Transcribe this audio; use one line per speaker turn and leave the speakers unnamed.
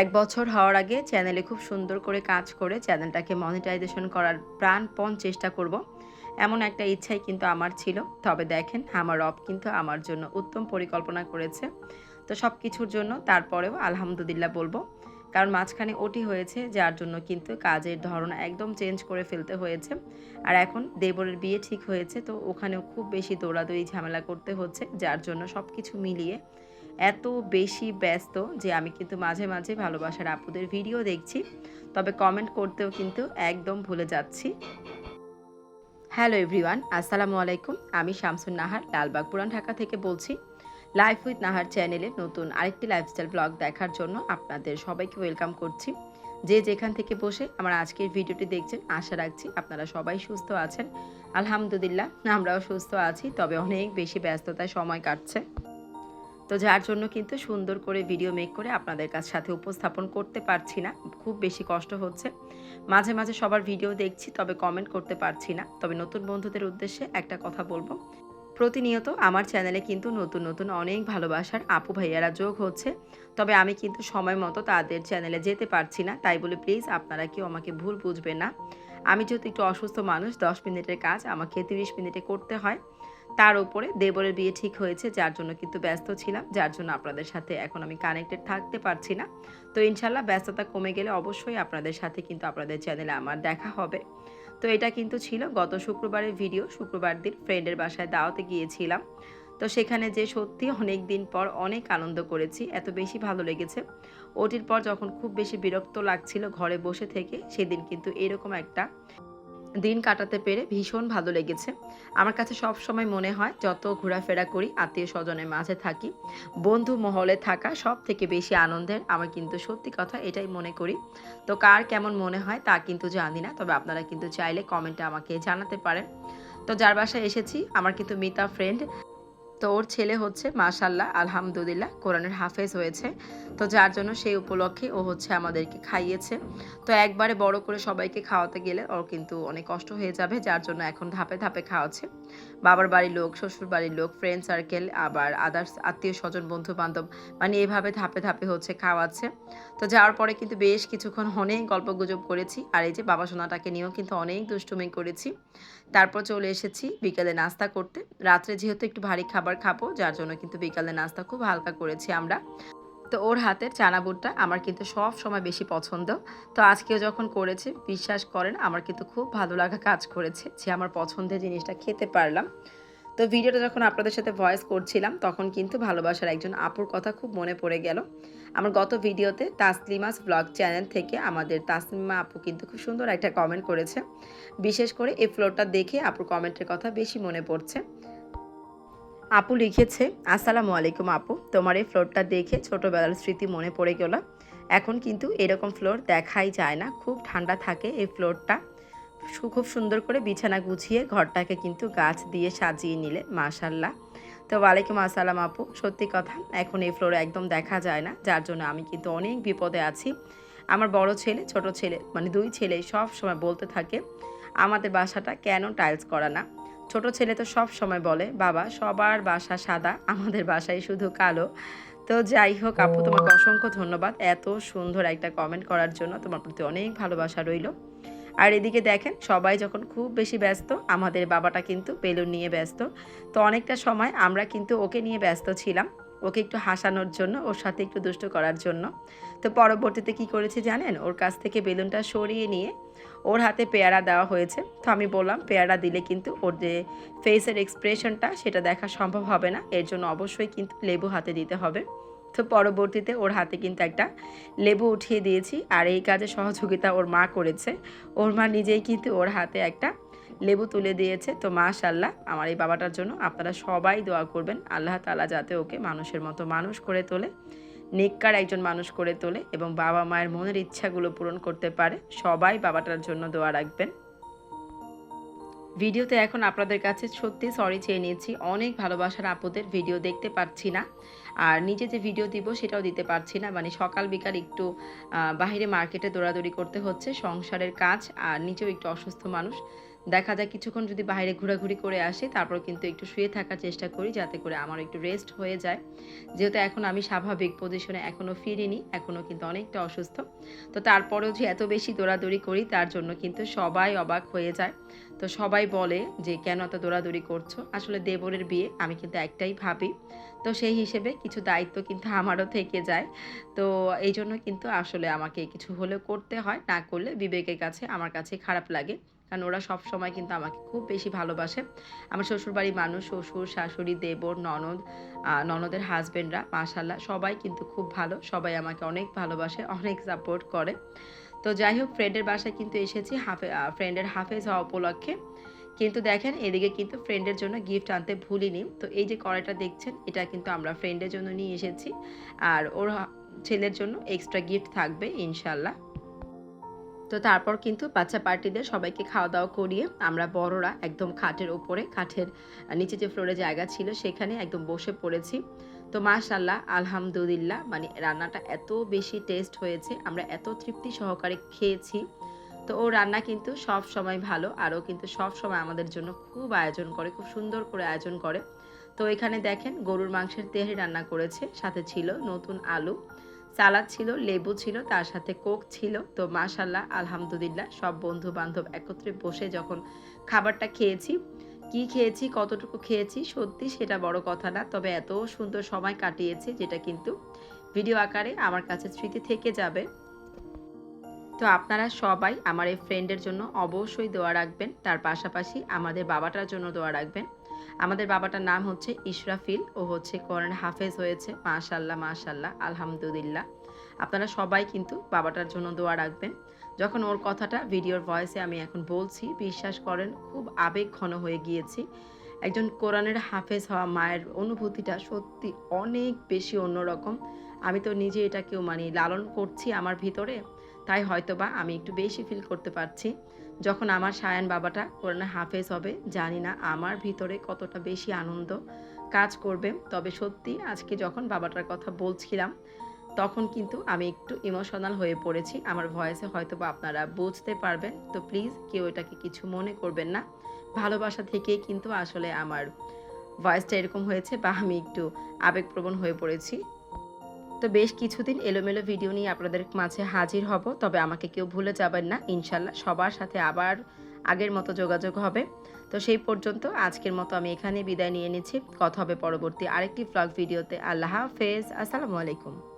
এক বছর হওয়ার আগে চ্যানেলে খুব সুন্দর করে কাজ করে চ্যানেলটাকে মনিটাইজেশন করার প্রাণপণ চেষ্টা করব। এমন একটা ইচ্ছাই কিন্তু আমার ছিল। তবে দেখেন, আমার রব কিন্তু আমার জন্য উত্তম পরিকল্পনা করেছে। তো সব কিছুর জন্য তারপরেও আলহামদুলিল্লাহ বলব। কারণ মাঝখানে ওটি হয়েছে, যার জন্য কিন্তু কাজের ধরন একদম চেঞ্জ করে ফেলতে হয়েছে। আর এখন দেবরের বিয়ে ঠিক হয়েছে, তো ওখানেও খুব বেশি দৌড়াদৌড়ি ঝামেলা করতে হচ্ছে, যার জন্য সব কিছু মিলিয়ে এত বেশি ব্যস্ত যে আমি কিন্তু মাঝে মাঝে ভালোবাসার আপুদের ভিডিও দেখছি। তবে কমেন্ট করতেও কিন্তু একদম ভুলে যাচ্ছি। হ্যালো এভরিওয়ান আসসালামু আলাইকুম। আমি শামসুন নাহার, লালবাগ পুরান ঢাকা থেকে বলছি। লাইফ উইথ নাহার চ্যানেলে নতুন আরেকটি লাইফস্টাইল ব্লগ দেখার জন্য আপনাদের সবাইকে ওয়েলকাম করছি। যে যেখান থেকে বসে আমার আজকের ভিডিওটি দেখছেন, আশা রাখছি আপনারা সবাই সুস্থ আছেন। আলহামদুলিল্লাহ, আমরাও সুস্থ আছি, তবে অনেক বেশি ব্যস্ততায় সময় কাটছে। তো যার জন্য কিন্তু সুন্দর করে ভিডিও মেক করে আপনাদের কাছ সাথে উপস্থাপন করতে পারছি না। খুব বেশি কষ্ট হচ্ছে। মাঝে মাঝে সবার ভিডিও দেখছি, তবে কমেন্ট করতে পারছি না। তবে নতুন বন্ধুদের উদ্দেশ্যে একটা কথা বলব। প্রতিনিয়ত আমার চ্যানেলে কিন্তু নতুন নতুন অনেক ভালোবাসার আপু ভাইয়ারা যোগ হচ্ছে। তবে আমি কিন্তু সময় মতো তাদের চ্যানেলে যেতে পারছি না। তাই বলে, প্লিজ আপনারা কেউ আমাকে ভুল বুঝবেন না। আমি যেহেতু একটু অসুস্থ মানুষ, দশ মিনিটের কাজ, আমাকে তিরিশ মিনিটে করতে হয়। তার উপরে দেবরের বিয়ে ঠিক হয়েছে, যার জন্য কিন্তু ব্যস্ত ছিলাম, যার জন্য আপনাদের সাথে এখন আমি কানেক্টেড থাকতে পারছি না। তো ইনশাল্লাহ ব্যস্ততা কমে গেলে অবশ্যই আপনাদের সাথে কিন্তু আপনাদের চ্যানেলে আমার দেখা হবে। তো এটা কিন্তু ছিল গত শুক্রবারের ভিডিও শুক্রবার দিন ফ্রেন্ডের বাসায় দাওয়াতে গিয়েছিলাম। তো সেখানে যে সত্যি অনেক দিন পর অনেক আনন্দ করেছি, এত বেশি ভালো লেগেছে। ওটির পর যখন খুব বেশি বিরক্ত লাগছিল ঘরে বসে থেকে, সেদিন কিন্তু এরকম একটা দিন কাটাতে পেরে ভীষণ ভালো লেগেছে। আমার কাছে সব সময় মনে হয়, যত ঘোরাফেরা করি আত্মীয় স্বজনের মাঝে থাকি, বন্ধু মহলে থাকা সব থেকে বেশি আনন্দের আমার কিন্তু সত্যি কথা এটাই মনে করি। তো কার কেমন মনে হয় তা কিন্তু জানি না, তবে আপনারা কিন্তু চাইলে কমেন্টে আমাকে জানাতে পারেন। তো যার বাসায় এসেছি, আমার কিন্তু মিতা ফ্রেন্ড তো ওর ছেলে হচ্ছে মাশাল্লাহ আলহামদুলিল্লাহ, কোরআনের হাফেজ হয়েছে। তো যার জন্য সেই উপলক্ষে ও হচ্ছে আমাদেরকে খাইয়েছে। তো একবারে বড় করে সবাইকে খাওয়াতে গেলে ওর কিন্তু অনেক কষ্ট হয়ে যাবে, যার জন্য এখন ধাপে ধাপে খাওয়াচ্ছে। বাবার বাড়ির লোক, শ্বশুর বাড়ির লোক ফ্রেন্ড সার্কেল আবার আদার্স আত্মীয় স্বজন বন্ধু বান্ধব মানে এভাবে ধাপে ধাপে হচ্ছে খাওয়াচ্ছে। তো যাওয়ার পরে কিন্তু বেশ কিছুক্ষণ অনেক গল্প গুজব করেছি, আর এই যে বাবা সোনাটাকে নিয়েও কিন্তু অনেক দুষ্টুমি করেছি। তারপর চলে এসেছি বিকেলে নাস্তা করতে। রাত্রে যেহেতু একটু ভারী খাবার খাব, যার জন্য কিন্তু বিকালে নাস্তা খুব হালকা করেছি আমরা। তো ওর হাতের চানা বুটটা আমার কিন্তু সব সময় বেশি পছন্দ। তো আজকেও যখন করেছে, বিশ্বাস করেন, আমার কিন্তু খুব ভালো লাগা কাজ করেছে যে আমার পছন্দের জিনিসটা খেতে পারলাম। তো ভিডিওটা যখন আপনাদের সাথে ভয়েস করছিলাম, তখন কিন্তু ভালোবাসার একজন আপুর কথা খুব মনে পড়ে গেল। আমার গত ভিডিওতে তাসলিমাস ব্লগ চ্যানেল থেকে আমাদের তাসলিমা আপু কিন্তু খুব সুন্দর একটা কমেন্ট করেছে। বিশেষ করে এই ফ্লোরটা দেখে আপুর কমেন্টের কথা বেশি মনে পড়ছে। আপু লিখেছে, আসসালামু আলাইকুম আপু। তোমার এই ফ্লোরটা দেখে ছোটোবেলার স্মৃতি মনে পড়ে গেল। এখন কিন্তু এরকম ফ্লোর দেখাই যায় না। খুব ঠান্ডা থাকে এই ফ্লোরটা। খুব সুন্দর করে বিছানা গুছিয়ে ঘরটাকে কিন্তু গাছ দিয়ে সাজিয়ে নিলে মাশাল্লাহ তো ওয়ালাইকুম আসসালাম আপু। সত্যি কথা, এখন এই ফ্লোরে একদম দেখা যায় না। যার জন্য আমি কিন্তু অনেক বিপদে আছি। আমার বড় ছেলে, ছোট ছেলে মানে দুই ছেলে সব সময় বলতে থাকে, আমাদের বাসাটা কেন টাইলস করা না? ছোট ছেলে তো সব সময় বলে, বাবা, সবার বাসা সাদা, আমাদের বাসায় শুধু কালো। তো যাই হোক, আপু, তোমাকে অসংখ্য ধন্যবাদ এত সুন্দর একটা কমেন্ট করার জন্য। তোমার প্রতি অনেক ভালোবাসা রইল। আর এদিকে দেখেন, সবাই যখন খুব বেশি ব্যস্ত, আমাদের বাবাটা কিন্তু বেলুন নিয়ে ব্যস্ত। তো অনেকটা সময় আমরা কিন্তু ওকে নিয়ে ব্যস্ত ছিলাম। ওকে একটু হাসানোর জন্য, ওর সাথে একটু দুষ্ট করার জন্য। তো পরবর্তীতে কি করেছি জানেন? ওর কাছ থেকে বেলুনটা সরিয়ে নিয়ে ওর হাতে পেয়ারা দেওয়া হয়েছে। তো আমি বললাম, পেয়ারা দিলে কিন্তু ওর যে ফেসের এক্সপ্রেশনটা সেটা দেখা সম্ভব হবে না। এর জন্য অবশ্যই কিন্তু লেবু হাতে দিতে হবে। তো পরবর্তীতে ওর হাতে কিন্তু একটা লেবু উঠিয়ে দিয়েছি। আর এই কাজে সহযোগিতা ওর মা করেছে। ওর মা নিজেই কিন্তু ওর হাতে একটা লেবু তুলে দিয়েছে। তো মাশাল্লাহ আমার এই বাবাটার জন্য আপনারা সবাই দোয়া করবেন। আল্লাহ তালা যাতে ওকে মানুষের মতো মানুষ করে তোলে নিকার একজন মানুষ করে তোলে এবং বাবা মায়ের মনের ইচ্ছাগুলো পূরণ করতে পারে। সবাই বাবাটার জন্য দোয়া রাখবেন। ভিডিওতে এখন আপনাদের কাছে সত্যি সরি চেয়ে নিয়েছি। অনেক ভালোবাসার আপদের ভিডিও দেখতে পাচ্ছি না। আর নিজে যে ভিডিও দিব সেটাও দিতে পারছি না। মানে সকাল বিকাল একটু বাইরে মার্কেটে দৌড়াদৌড়ি করতে হচ্ছে, সংসারের কাজ, আর নিজেও একটু অসুস্থ মানুষ। দেখা যায় কিছুক্ষণ যদি বাইরে ঘোরাঘুরি করে আসি, তারপর কিন্তু একটু শুয়ে থাকার চেষ্টা করি যাতে করে আমার একটু রেস্ট হয়ে যায়। যেহেতু এখন আমি স্বাভাবিক পজিশনে এখনও ফিরিনি এখনও কিন্তু অনেকটা অসুস্থ। তো তারপরেও যে এত বেশি দৌড়াদৌড়ি করি, তার জন্য কিন্তু সবাই অবাক হয়ে যায়। তো সবাই বলে যে, কেন এত দৌড়াদৌড়ি করছ? আসলে দেবরের বিয়ে, আমি কিন্তু একটাই ভাবি। তো সেই হিসেবে কিছু দায়িত্ব কিন্তু আমারও থেকে যায়। তো এই জন্য কিন্তু আসলে আমাকে কিছু হলেও করতে হয়, না করলে বিবেকের কাছে, আমার কাছে খারাপ লাগে। কারণ ওরা সব সময় কিন্তু আমাকে খুব বেশি ভালোবাসে। আমার শ্বশুরবাড়ির মানুষ, শ্বশুর, শাশুড়ি, দেবর, ননদ ননদের হাজবেন্ডরা মাশাল্লাহ সবাই কিন্তু খুব ভালো, সবাই আমাকে অনেক ভালোবাসে, অনেক সাপোর্ট করে। তো যাই হোক ফ্রেন্ডের বাসায় কিন্তু এসেছি, হাফে ফ্রেন্ডের হাফেজ হওয়া উপলক্ষে। কিন্তু দেখেন, এদিকে কিন্তু ফ্রেন্ডের জন্য গিফট আনতে ভুলিনি। তো এই যে কড়াইটা দেখছেন, এটা কিন্তু আমরা ফ্রেন্ডের জন্য নিয়ে এসেছি। আর ওর ছেলের জন্য এক্সট্রা গিফট থাকবে ইনশাল্লাহ তো তারপর কিন্তু বাচ্চা পার্টিদের সবাইকে খাওয়া দাওয়া করিয়ে আমরা বড়রা একদম খাটের ওপরে কাঠের নিচে যে ফ্লোরে জায়গা ছিল সেখানে একদম বসে পড়েছি। তো মাশাল্লাহ আলহামদুলিল্লাহ মানে রান্নাটা এত বেশি টেস্ট হয়েছে, আমরা এত তৃপ্তি সহকারে খেয়েছি। তো ও রান্না কিন্তু সব সময় ভালো, আর ও কিন্তু সব সময় আমাদের জন্য খুব আয়োজন করে, খুব সুন্দর করে আয়োজন করে। তো এখানে দেখেন গরুর মাংসের তেহারি রান্না করেছে, সাথে ছিল নতুন আলু। সালাদ ছিল, লেবু ছিল, তার সাথে কোক ছিল। তো মাশাল্লাহ, আলহামদুলিল্লাহ, সব বন্ধু বান্ধব একত্রে বসে যখন খাবারটা খেয়েছি, কি খেয়েছি, কতটুকু খেয়েছি, সত্যি সেটা বড় কথা না, তবে এত সুন্দর সময় কাটিয়েছি যেটা কিন্তু ভিডিও আকারে আমার কাছে স্মৃতি থেকে যাবে। তো আপনারা সবাই আমার এই ফ্রেন্ডের জন্য অবশ্যই দোয়া রাখবেন, তার পাশাপাশি আমাদের বাবাটার জন্য দোয়া রাখবেন। আমাদের বাবাটার নাম হচ্ছে ইশরাফিল, ও হচ্ছে কোরআন হাফেজ হয়েছে। মাশাল্লাহ মাশাল্লাহ আলহামদুলিল্লাহ। আপনারা সবাই কিন্তু বাবাটার জন্য দোয়া রাখবেন। যখন ওর কথাটা ভিডিওর ভয়েসে আমি এখন বলছি, বিশ্বাস করেন, খুব আবেগ ঘন হয়ে গিয়েছি। একজন কোরআনের হাফেজ হওয়া মায়ের অনুভূতিটা সত্যি অনেক বেশি অন্যরকম। আমি তো নিজে এটাকেও মানে লালন করছি আমার ভিতরে। তাই হয়তোবা আমি একটু বেশি ফিল করতে পারছি। যখন আমার সায়ান বাবাটা কোরআনে হাফেজ হবে, জানি না আমার ভিতরে কতটা বেশি আনন্দ কাজ করবে। তবে সত্যি আজকে যখন বাবাটার কথা বলছিলাম, তখন কিন্তু আমি একটু ইমোশনাল হয়ে পড়েছি। আমার ভয়েসে হয়তো বা আপনারা বুঝতে পারবেন। তো প্লিজ কেউ এটাকে কিছু মনে করবেন না। ভালোবাসা থেকেই কিন্তু আসলে আমার ভয়েসটা এরকম হয়েছে বা আমি একটু আবেগপ্রবণ হয়ে পড়েছি। তো বেশ কিছুদিন এলোমেলো ভিডিও নিয়ে আপনাদের মাঝে হাজির হব, তবে আমাকে কেউ ভুলে যাবেন না। ইনশাল্লাহ সবার সাথে আবার আগের মতো যোগাযোগ হবে। তো সেই পর্যন্ত আজকের মতো আমি এখানে বিদায় নিয়ে নিচ্ছি। কথা হবে পরবর্তী আরেকটি ব্লগ ভিডিওতে আল্লাহ হাফেজ। আসসালামু আলাইকুম।